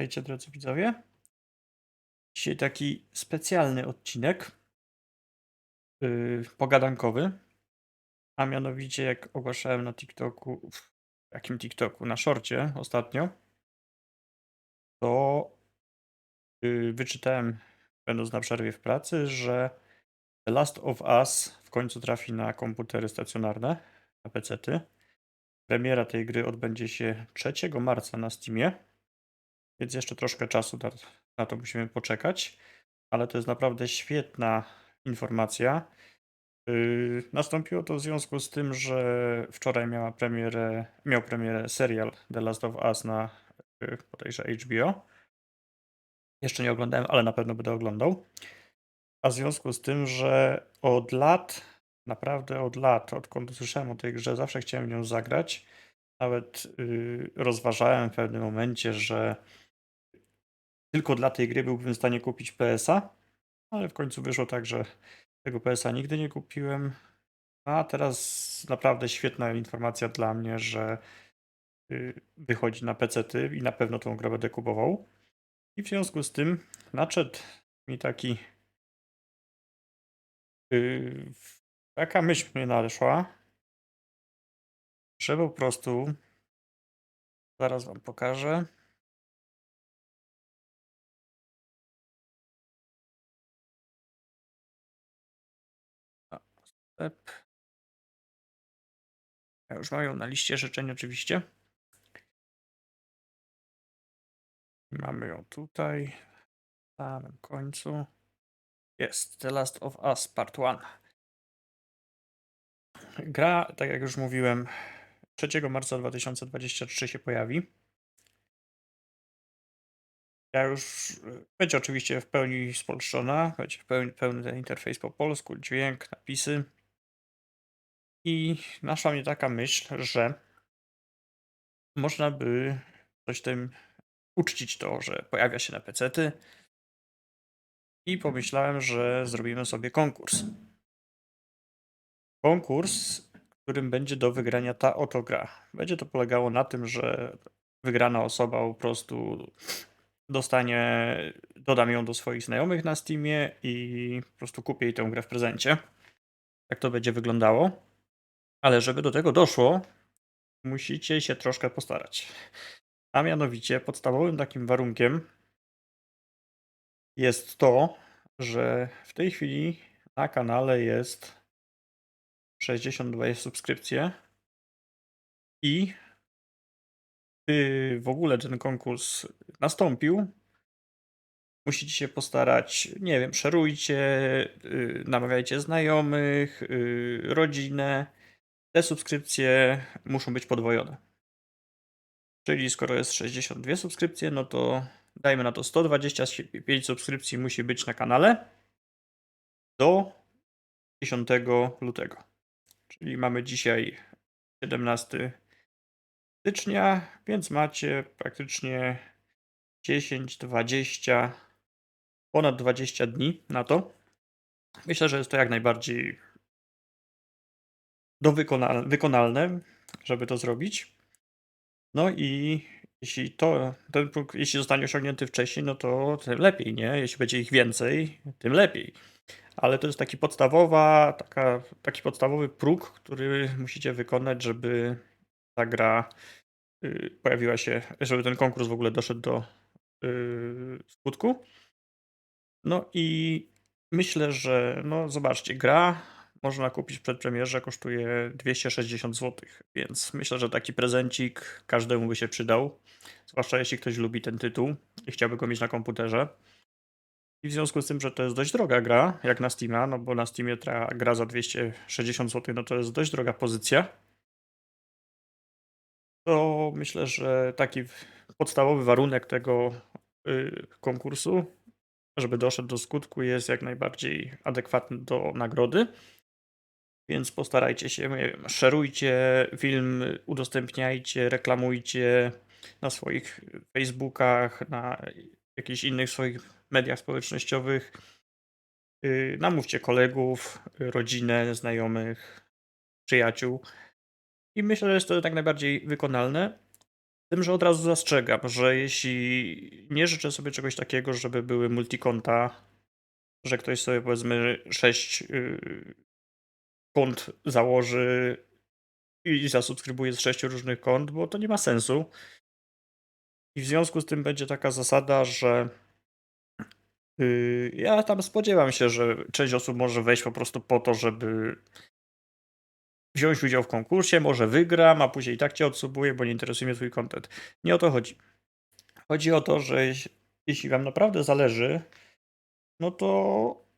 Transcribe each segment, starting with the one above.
Witajcie drodzy widzowie. Dzisiaj taki specjalny odcinek yy, pogadankowy, a mianowicie jak ogłaszałem na TikToku, w jakim TikToku, na szorcie ostatnio, to yy, wyczytałem, będąc na przerwie w pracy, że The Last of Us w końcu trafi na komputery stacjonarne, na PC-ty. Premiera tej gry odbędzie się 3 marca na Steamie. Więc jeszcze troszkę czasu na, na to musimy poczekać, ale to jest naprawdę świetna informacja. Yy, nastąpiło to w związku z tym, że wczoraj miała premierę, miał premierę serial The Last of Us na yy, HBO. Jeszcze nie oglądałem, ale na pewno będę oglądał. A w związku z tym, że od lat, naprawdę od lat, odkąd usłyszałem o tej grze, zawsze chciałem nią zagrać. Nawet yy, rozważałem w pewnym momencie, że tylko dla tej gry byłbym w stanie kupić PS-a, ale w końcu wyszło tak, że tego PS-a nigdy nie kupiłem. A teraz naprawdę świetna informacja dla mnie, że y, wychodzi na PC-ty i na pewno tą grę będę kupował. I w związku z tym nadszedł mi taki yy, taka myśl mnie nadeszła, że po prostu zaraz wam pokażę. Sklep. Ja już mam ją na liście życzeń oczywiście. Mamy ją tutaj. W samym końcu. Jest The Last of Us Part 1. Gra, tak jak już mówiłem, 3 marca 2023 się pojawi. Ja już będzie oczywiście w pełni spolszczona, będzie w pełni, pełny ten interfejs po polsku, dźwięk, napisy. I naszła mnie taka myśl, że można by coś tym uczcić to, że pojawia się na pecety. I pomyślałem, że zrobimy sobie konkurs. Konkurs, którym będzie do wygrania ta oto gra. Będzie to polegało na tym, że wygrana osoba po prostu dostanie, dodam ją do swoich znajomych na Steamie i po prostu kupię jej tę grę w prezencie. Tak to będzie wyglądało. Ale żeby do tego doszło, musicie się troszkę postarać. A mianowicie podstawowym takim warunkiem jest to, że w tej chwili na kanale jest 62 subskrypcje i by w ogóle ten konkurs nastąpił, musicie się postarać, nie wiem, szerujcie, yy, namawiajcie znajomych, yy, rodzinę, te subskrypcje muszą być podwojone. Czyli skoro jest 62 subskrypcje, no to dajmy na to 125 subskrypcji musi być na kanale do 10 lutego. Czyli mamy dzisiaj 17 stycznia, więc macie praktycznie 10, 20, ponad 20 dni na to. Myślę, że jest to jak najbardziej do wykonal wykonalne, żeby to zrobić. No i jeśli to, ten próg, jeśli zostanie osiągnięty wcześniej, no to tym lepiej, nie? Jeśli będzie ich więcej, tym lepiej. Ale to jest taki podstawowa, taka, taki podstawowy próg, który musicie wykonać, żeby ta gra y, pojawiła się, żeby ten konkurs w ogóle doszedł do y, skutku. No i myślę, że no zobaczcie, gra można kupić w przedpremierze, kosztuje 260 zł, więc myślę, że taki prezencik każdemu by się przydał, zwłaszcza jeśli ktoś lubi ten tytuł i chciałby go mieć na komputerze. I w związku z tym, że to jest dość droga gra, jak na Steama, no bo na Steamie ta gra za 260 zł, no to jest dość droga pozycja, to myślę, że taki podstawowy warunek tego y, konkursu, żeby doszedł do skutku, jest jak najbardziej adekwatny do nagrody. Więc postarajcie się, szerujcie film, udostępniajcie, reklamujcie na swoich Facebookach, na jakichś innych swoich mediach społecznościowych. Y, namówcie kolegów, rodzinę, znajomych, przyjaciół. I myślę, że jest to tak najbardziej wykonalne. Tym, że od razu zastrzegam, że jeśli nie życzę sobie czegoś takiego, żeby były multikonta, że ktoś sobie powiedzmy 6 yy, kont założy i zasubskrybuje z 6 różnych kont, bo to nie ma sensu. I w związku z tym będzie taka zasada, że yy, ja tam spodziewam się, że część osób może wejść po prostu po to, żeby wziąć udział w konkursie, może wygram, a później i tak cię odsubuje, bo nie interesuje mnie twój content. Nie o to chodzi. Chodzi o to, że jeś- jeśli wam naprawdę zależy, no to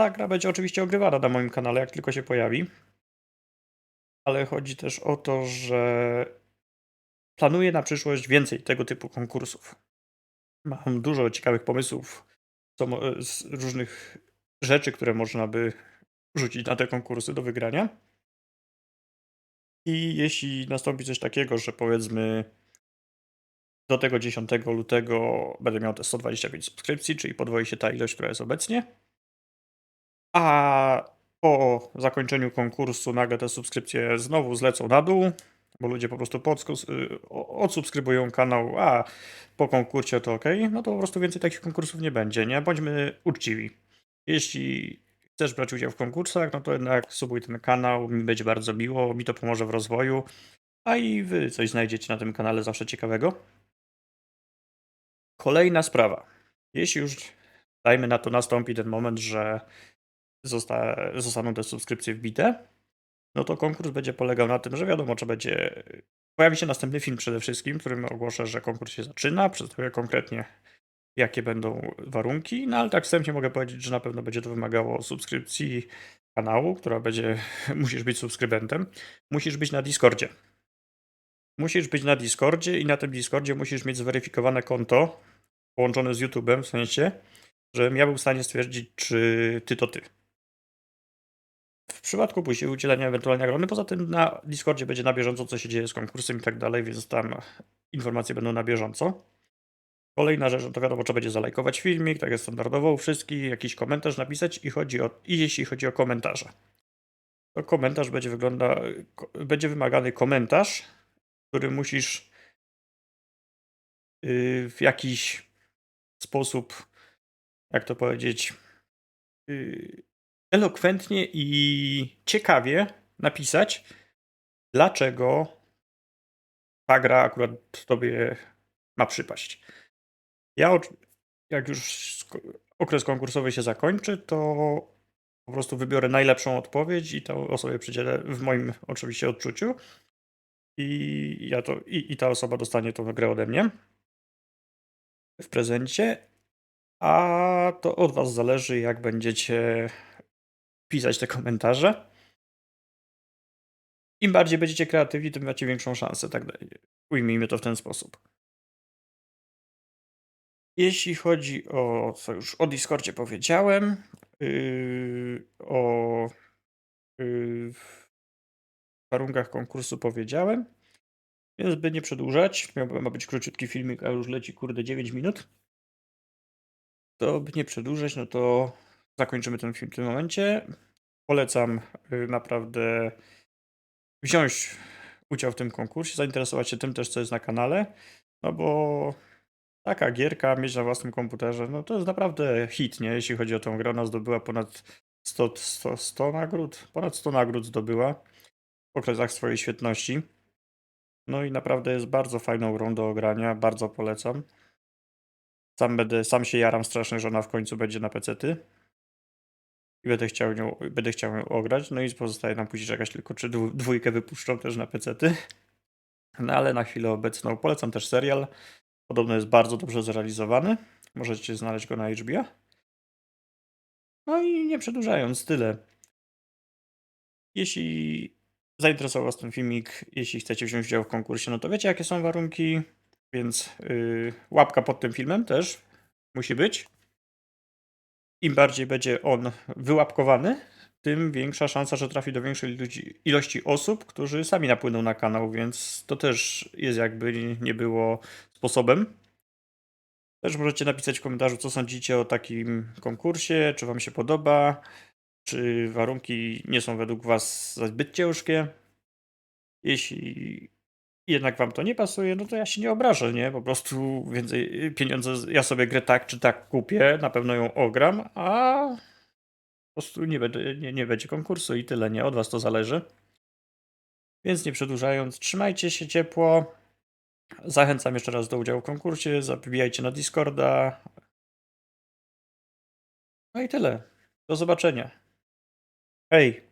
ta gra będzie oczywiście ogrywana na moim kanale, jak tylko się pojawi. Ale chodzi też o to, że planuję na przyszłość więcej tego typu konkursów. Mam dużo ciekawych pomysłów z różnych rzeczy, które można by rzucić na te konkursy do wygrania. I jeśli nastąpi coś takiego, że powiedzmy do tego 10 lutego będę miał te 125 subskrypcji, czyli podwoi się ta ilość, która jest obecnie, a po zakończeniu konkursu nagle te subskrypcje znowu zlecą na dół, bo ludzie po prostu y, odsubskrybują kanał, a po konkursie to ok, no to po prostu więcej takich konkursów nie będzie, nie? Bądźmy uczciwi. Jeśli chcesz brać udział w konkursach, no to jednak subuj ten kanał, mi będzie bardzo miło, mi to pomoże w rozwoju, a i wy coś znajdziecie na tym kanale zawsze ciekawego. Kolejna sprawa. Jeśli już, dajmy na to, nastąpi ten moment, że zosta zostaną te subskrypcje wbite, no to konkurs będzie polegał na tym, że wiadomo, czy będzie. Pojawi się następny film przede wszystkim, w którym ogłoszę, że konkurs się zaczyna, przedstawię konkretnie, jakie będą warunki, no ale tak wstępnie mogę powiedzieć, że na pewno będzie to wymagało subskrypcji kanału, która będzie. Musisz być subskrybentem, musisz być na Discordzie. Musisz być na Discordzie i na tym Discordzie musisz mieć zweryfikowane konto połączone z YouTube'em, w sensie, żebym ja był w stanie stwierdzić, czy ty to ty. Przypadku później udzielenia ewentualnie nagrody, poza tym na Discordzie będzie na bieżąco, co się dzieje z konkursem i tak dalej, więc tam informacje będą na bieżąco. Kolejna rzecz, no to wiadomo, trzeba będzie zalajkować filmik, tak jest standardowo u wszystkich, jakiś komentarz napisać i chodzi o, i jeśli chodzi o komentarze. To komentarz będzie wygląda, będzie wymagany komentarz, który musisz yy, w jakiś sposób, jak to powiedzieć, yy, elokwentnie i ciekawie napisać, dlaczego ta gra akurat tobie ma przypaść. Ja, jak już okres konkursowy się zakończy, to po prostu wybiorę najlepszą odpowiedź i tą osobie przydzielę w moim oczywiście odczuciu. I, ja to, i, I ta osoba dostanie tą grę ode mnie w prezencie. A to od Was zależy, jak będziecie pisać te komentarze. Im bardziej będziecie kreatywni, tym macie większą szansę. Tak ujmijmy to w ten sposób. Jeśli chodzi o, co już o Discordzie powiedziałem, yy, o yy, warunkach konkursu powiedziałem, więc by nie przedłużać, miał, ma być króciutki filmik, a już leci kurde 9 minut, to by nie przedłużać, no to zakończymy ten film w tym momencie. Polecam yy, naprawdę wziąć udział w tym konkursie, zainteresować się tym też, co jest na kanale, no bo taka gierka mieć na własnym komputerze, no to jest naprawdę hit, nie? Jeśli chodzi o tą grę, ona zdobyła ponad 100, 100, 100 nagród, ponad 100 nagród zdobyła w okresach swojej świetności. No i naprawdę jest bardzo fajną grą do ogrania, bardzo polecam. Sam, będę, sam się jaram strasznie, że ona w końcu będzie na pecety. I będę chciał, nią, będę chciał ją ograć. No i pozostaje nam później czekać tylko, czy dwójkę wypuszczą też na pecety. No ale na chwilę obecną polecam też serial. Podobno jest bardzo dobrze zrealizowany. Możecie znaleźć go na HBO. No i nie przedłużając, tyle. Jeśli zainteresował Was ten filmik, jeśli chcecie wziąć udział w konkursie, no to wiecie jakie są warunki, więc yy, łapka pod tym filmem też musi być. Im bardziej będzie on wyłapkowany, tym większa szansa, że trafi do większej ludzi, ilości osób, którzy sami napłyną na kanał, więc to też jest jakby nie było sposobem. Też możecie napisać w komentarzu, co sądzicie o takim konkursie, czy Wam się podoba, czy warunki nie są według Was zbyt ciężkie. Jeśli jednak wam to nie pasuje, no to ja się nie obrażę, nie? Po prostu więcej pieniądze, ja sobie grę tak czy tak kupię, na pewno ją ogram, a po prostu nie, będę, nie, nie będzie konkursu i tyle, nie? Od was to zależy. Więc nie przedłużając, trzymajcie się ciepło. Zachęcam jeszcze raz do udziału w konkursie, zabijajcie na Discorda. No i tyle. Do zobaczenia. Hej!